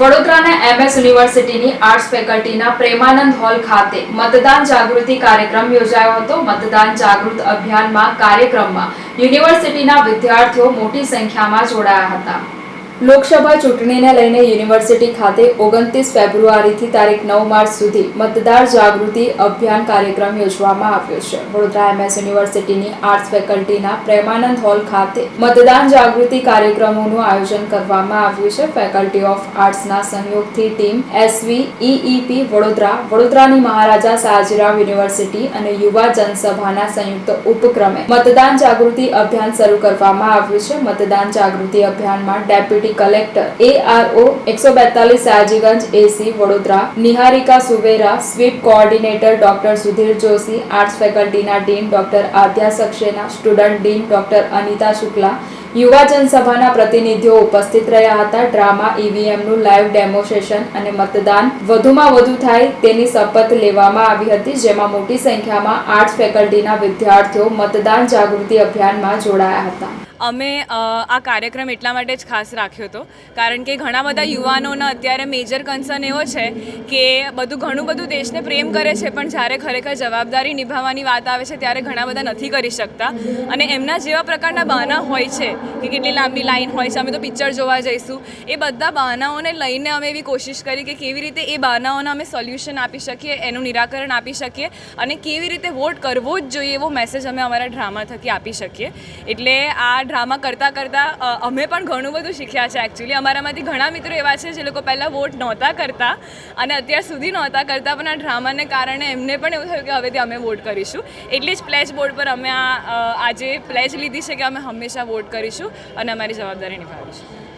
વડોદરાના એમએસ યુનિવર્સિટીની આર્ટ્સ ફેકલ્ટીના પ્રેમાનંદ હોલ ખાતે મતદાન જાગૃતિ કાર્યક્રમ યોજાયો હતો. મતદાન જાગૃત અભિયાનમાં કાર્યક્રમમાં યુનિવર્સિટીના વિદ્યાર્થીઓ મોટી સંખ્યામાં જોડાયા હતા. લોકસભા ચૂંટણીને લઈને યુનિવર્સિટી ખાતે ઓગણત્રીસ ફેબ્રુઆરીથી તારીખ નવ માર્ચ સુધી મતદાર જાગૃતિ અભિયાન કાર્યક્રમ યોજવામાં આવ્યો છે. વડોદરા એમએસ યુનિવર્સિટીની આર્ટ્સ ફેકલ્ટીના પ્રેમાનંદ હોલ ખાતે મતદાન જાગૃતિ કાર્યક્રમોનું આયોજન કરવામાં આવ્યું છે. ફેકલ્ટી ઓફ આર્ટ્સના સહયોગથી ટીમ એસવી ઈઈપી વડોદરા, વડોદરાની મહારાજા સયાજીરાવ યુનિવર્સિટી અને યુવા જનસભાના સંયુક્ત ઉપક્રમે મતદાન જાગૃતિ અભિયાન શરૂ કરવામાં આવ્યું છે. મતદાન જાગૃતિ અભિયાનમાં ડેપ્યુટી કલેક્ટર એઆરઓ એકસો બેતાલીસ Sayajiganj AC Vadodara, Niharika Suvera, SVEEP coordinator doctor Sudhir Joshi, arts ફેકલ્ટીના dean doctor Adya Saxena, student dean doctor Anita Shukla યુવા જનસભાના પ્રતિનિધિઓ ઉપસ્થિત રહ્યા હતા. ડ્રામા ઈવીએમનું લાઈવ ડેમોસ્ટ્રેશન અને મતદાન વધુમાં વધુ થાય તેની શપથ લેવામાં આવી હતી, જેમાં મોટી સંખ્યામાં આર્ટ્સ ફેકલ્ટીના વિદ્યાર્થીઓ મતદાન જાગૃતિ અભિયાનમાં જોડાયા હતા. અમે આ કાર્યક્રમ એટલા માટે જ ખાસ રાખ્યો હતો, કારણ કે ઘણા બધા યુવાનોના અત્યારે મેજર કન્સર્ન એવો છે કે બધું ઘણું બધું દેશને પ્રેમ કરે છે, પણ જ્યારે ખરેખર જવાબદારી નિભાવવાની વાત આવે છે, ત્યારે ઘણા બધા નથી કરી શકતા. અને એમના જેવા પ્રકારના બહાના હોય છે કે કેટલી લાંબી લાઈન હોય છે, અમે તો પિક્ચર જોવા જઈશું. એ બધા બહાનાઓને લઈને અમે એવી કોશિશ કરી કે કેવી રીતે એ બહાનાઓના અમે સોલ્યુશન આપી શકીએ, એનું નિરાકરણ આપી શકીએ અને કેવી રીતે વોટ કરવો જ જોઈએ એવો મેસેજ અમે અમારા ડ્રામા થકી આપી શકીએ. એટલે આ ડ્રામા કરતાં કરતાં અમે પણ ઘણું બધું શીખ્યા છે એકચ્યુઅલી અમારામાંથી ઘણા મિત્રો એવા છે જે લોકો પહેલાં વોટ નહોતા કરતા અને અત્યાર સુધી નહોતા કરતા, પણ આ ડ્રામાને કારણે એમને પણ એવું થયું કે હવેથી અમે વોટ કરીશું. એટલે જ પ્લેજ બોર્ડ પર અમે આ આજે પ્લેજ લીધી છે કે અમે હંમેશા વોટ કરીશું અને અમારી જવાબદારી નિભાવીશું.